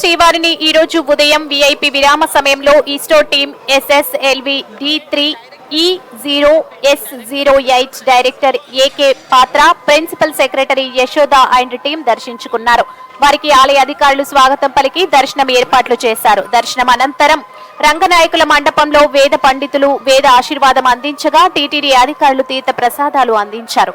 శ్రీవారిని ఈ రోజు ఉదయం విఐపి విరామ సమయంలో ISRO team SSLV D three E zero S zero eight director AK Patra principal secretary Yashoda and team దర్శించుకున్నారు. వారికి ఆలయ అధికారులు స్వాగతం పలికి దర్శనం ఏర్పాట్లు చేశారు. దర్శనం అనంతరం రంగనాయకుల మండపంలో వేద పండితులు వేద ఆశీర్వాదం అందించగా టీటీడీ అధికారులు తీర్థ ప్రసాదాలు అందించారు.